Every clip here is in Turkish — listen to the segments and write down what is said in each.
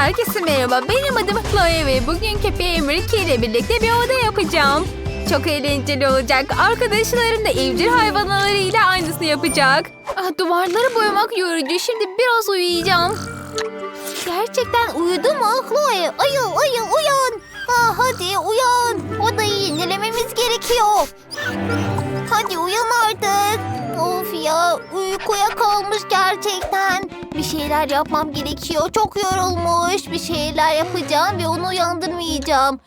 Herkese merhaba. Benim adım Chloe ve bugün köpeğim Ricky ile birlikte bir oda yapacağım. Çok eğlenceli olacak. Arkadaşlarım da evcil hayvanlarıyla aynısını yapacak. Ah, duvarları boyamak yorucu. Şimdi biraz uyuyacağım. Gerçekten uyudu mu Chloe? Ayıl ayıl uyan. Ha, hadi uyan. Odayı yenilememiz gerekiyor. Hadi uyan artık. Of ya uykuya kalmış gerçekten. Bir şeyler yapmam gerekiyor. Çok yorulmuş. Bir şeyler yapacağım ve onu uyandırmayacağım.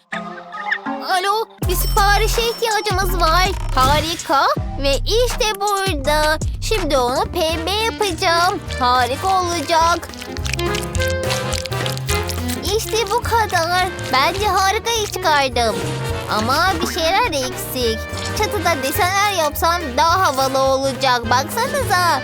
Alo, bir siparişe ihtiyacımız var. Harika. Ve işte burada. Şimdi onu pembe yapacağım. Harika olacak. İşte bu kadar. Bence harika iş çıkardım. Ama bir şeyler eksik. Çatıda desenler yapsam daha havalı olacak. Baksanıza.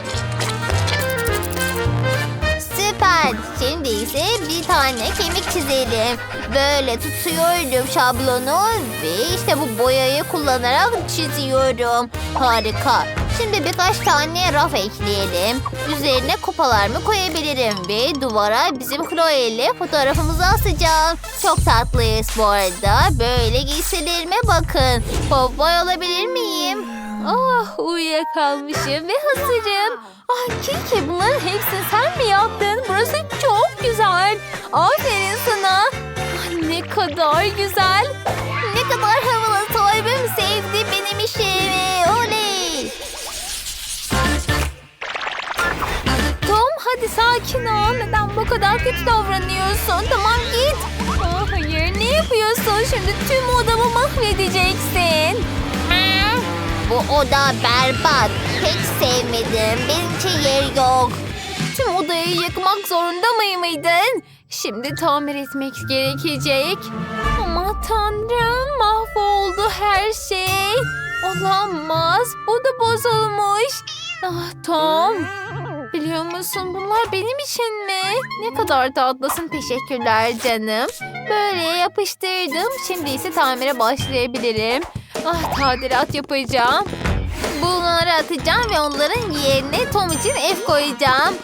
Süper. Şimdi ise bir tane kemik çizelim. Böyle tutuyorum şablonu ve işte bu boyayı kullanarak çiziyorum. Harika. Şimdi birkaç tane raf ekleyelim. Üzerine kupalarımı koyabilirim ve duvara bizim Chloe ile fotoğrafımızı asacağım. Çok tatlıyız bu arada. Böyle giysilerime bakın. Kovboy olabilir miyim? Ah uyuyakalmışım ve hazırım. Ah Kiki bunların hepsini sen mi yaptın? Burası çok güzel. Aferin sana. Ah, ne kadar güzel. Ne kadar havalı hadi sakin ol. Neden bu kadar kötü davranıyorsun? Tamam git. Ah, hayır ne yapıyorsun? Şimdi tüm odamı mahvedeceksin. Bu oda berbat. Pek sevmedim. Benim için yer yok. Tüm odayı yıkmak zorunda mıydın? Şimdi tamir etmek gerekecek. Ama tanrım mahvoldu her şey. Olamaz. Bu da bozulmuş. Ah Tom. Biliyor musun bunlar benim için mi? Ne kadar tatlısın teşekkürler canım. Böyle yapıştırdım. Şimdi ise tamire başlayabilirim. Ah tadilat yapacağım. Bunları atacağım ve onların yerine Tom için ev koyacağım.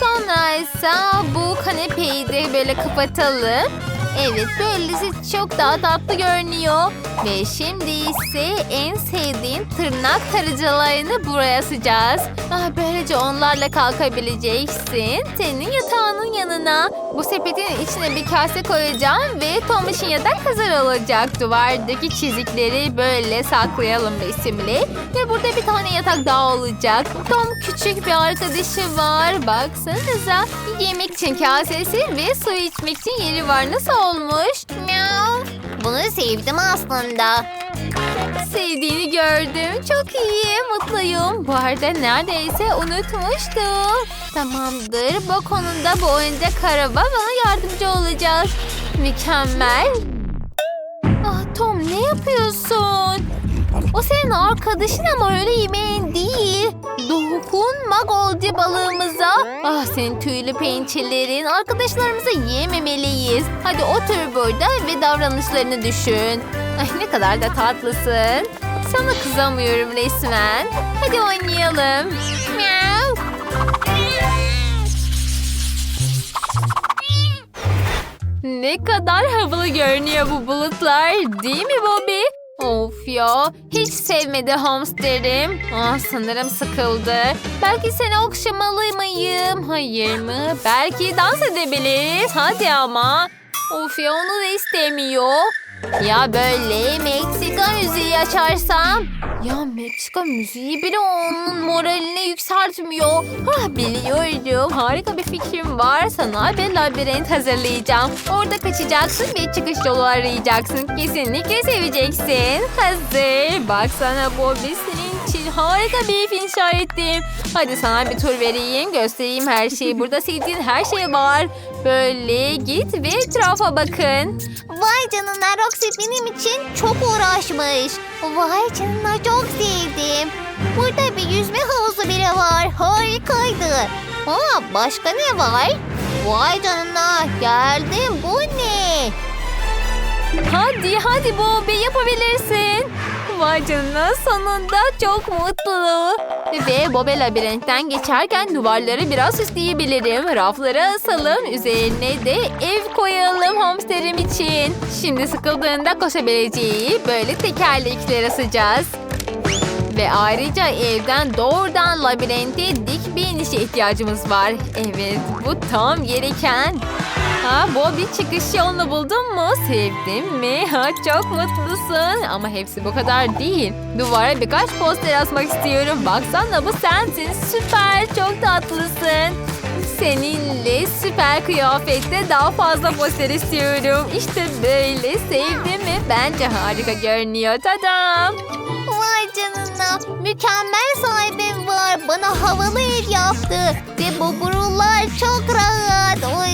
Sonra ise bu kanepeyi de böyle kapatalım. Evet böylesi çok daha tatlı görünüyor. Ve şimdi ise en sevdiğin tırnak tarıcılarını buraya asacağız. Ah, böylece onlarla kalkabileceksin. Senin yatağının yanına. Bu sepetin içine bir kase koyacağım ve Tomiş'in yatak hazır olacak. Duvardaki çizikleri böyle saklayalım resimli. Ve burada bir tane yatak daha olacak. Tom küçük bir arkadaşı var. Baksanıza. Yemek için kasesi ve su içmek için yeri var. Nasıl olmuş? Miau. Bunu sevdim aslında. Sevdiğini gördüm. Çok iyi. Mutluyum. Bu arada neredeyse unutmuştum. Tamamdır. Bu konuda bu oyuncak araba bana yardımcı olacak. Mükemmel. Ah Tom ne yapıyorsun? O senin arkadaşın ama öyle yemeğin değil. Dokunma goldi balığımıza. Ah senin tüylü pençelerin. Arkadaşlarımıza yememeliyiz. Hadi otur burada ve davranışlarını düşün. Ay ne kadar da tatlısın. Sana kızamıyorum resmen. Hadi oynayalım. Miau. Ne kadar havalı görünüyor bu bulutlar. Değil mi Bobby? Of ya. Hiç sevmedi hamsterim. Ah sanırım sıkıldı. Belki seni okşamalı mıyım? Hayır mı? Belki dans edebiliriz. Hadi ama. Of ya onu da istemiyor. Ya böyle Meksika müziği açarsam? Ya Meksika müziği bile onun moralini yükseltmiyor. Ah biliyorum. Harika bir fikrim var. Sana bir labirent hazırlayacağım. Orada kaçacaksın ve çıkış yolu arayacaksın. Kesinlikle seveceksin. Hazır. Baksana Bobby senin için harika bir ev inşa ettim. Hadi sana bir tur vereyim. Göstereyim her şeyi. Burada sevdiğin her şey var. Böyle git ve etrafa bakın. Vay canına Roxy benim için çok uğraşmış. Vay canına çok sevdim. Burada bir yüzme havuzu bile var. Harikaydı. Aa, başka ne var? Vay canına geldim. Bu ne? Hadi hadi Bobby yapabilirsin. Vay sonunda çok mutlu. Ve Bobe labirentten geçerken duvarları biraz süsleyebilirim. Rafları asalım. Üzerine de ev koyalım hamsterim için. Şimdi sıkıldığında koşabileceği böyle tekerlekler asacağız. Ve ayrıca evden doğrudan labirente dik bir inişe ihtiyacımız var. Evet bu tam gereken. Ha Bobby çıkış yolunu buldun mu? Sevdin mi? Ha çok mutlusun. Ama hepsi bu kadar değil. Duvara birkaç poster asmak istiyorum. Baksana bu sensin. Süper çok tatlısın. Seninle süper kıyafette daha fazla poster istiyorum. İşte böyle sevdin mi? Bence harika görünüyor. Tadam. Vay canına. Mükemmel sahibim var. Bana havalı ev yaptı. Ve bu burullar çok rahat. Çok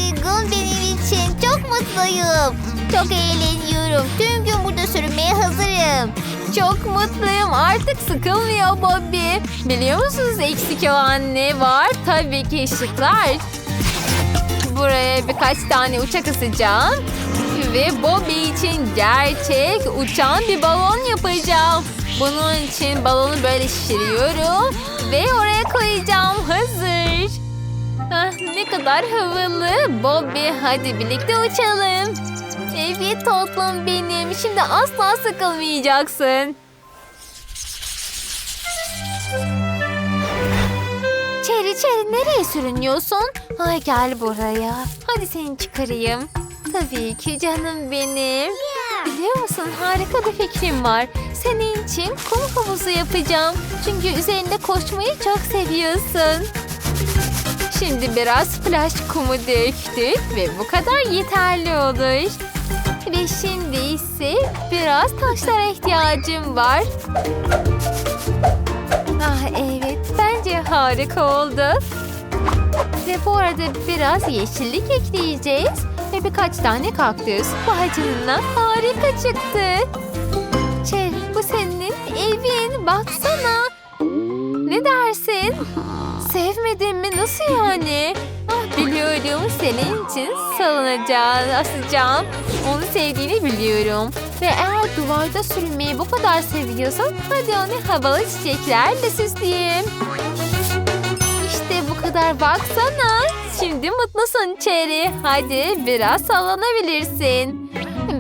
mutluyum. Çok eğleniyorum. Tüm gün burada sürünmeye hazırım. Çok mutluyum. Artık sıkılmıyor Bobby. Biliyor musunuz eksik olan ne var? Tabii ki ışıklar. Buraya birkaç tane uçak asacağım. Ve Bobby için gerçek uçan bir balon yapacağım. Bunun için balonu böyle şişiriyorum. Ve. Ah, ne kadar havalı. Bobby hadi birlikte uçalım. Evet tatlım benim. Şimdi asla sıkılmayacaksın. Çeri çeri nereye sürünüyorsun? Ay gel buraya. Hadi seni çıkarayım. Tabii ki canım benim. Biliyor musun harika bir fikrim var. Senin için kum havuzu yapacağım. Çünkü üzerinde koşmayı çok seviyorsun. Şimdi biraz flash kumu döktük ve bu kadar yeterli olur. Ve şimdi ise biraz taşlara ihtiyacım var. Ah evet bence harika oldu. Ve bu arada biraz yeşillik ekleyeceğiz. Ve birkaç tane kaktüs. Canına harika çıktı. Çel bu senin evin baksana. Sevmedin mi? Nasıl yani? Ah biliyorum senin için salınacağım, asacağım. Onu sevdiğini biliyorum. Ve eğer duvarda sürünmeyi bu kadar seviyorsan hadi onu havalı çiçeklerle süsleyeyim. İşte bu kadar baksana. Şimdi mutlusun Cherry. Hadi biraz sallanabilirsin.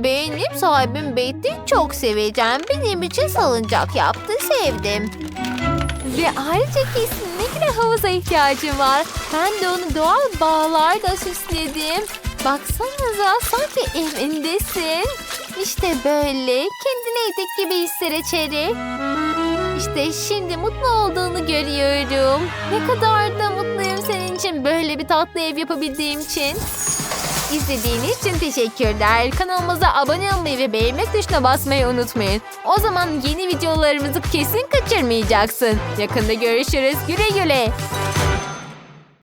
Benim sahibim Betty çok seveceğim. Benim için salıncak yaptı. Sevdim. Ve ayrıca kesinlikle havuza ihtiyacım var. Ben de onu doğal bağlarla süsledim. Baksanıza sanki evindesin. İşte böyle kendini evdeki gibi hisseder Cherry. İşte şimdi mutlu olduğunu görüyorum. Ne kadar da mutluyum senin için böyle bir tatlı ev yapabildiğim için. İzlediğiniz için teşekkürler. Kanalımıza abone olmayı ve beğenmek tuşuna basmayı unutmayın. O zaman yeni videolarımızı kesin kaçırmayacaksın. Yakında görüşürüz. Güle güle.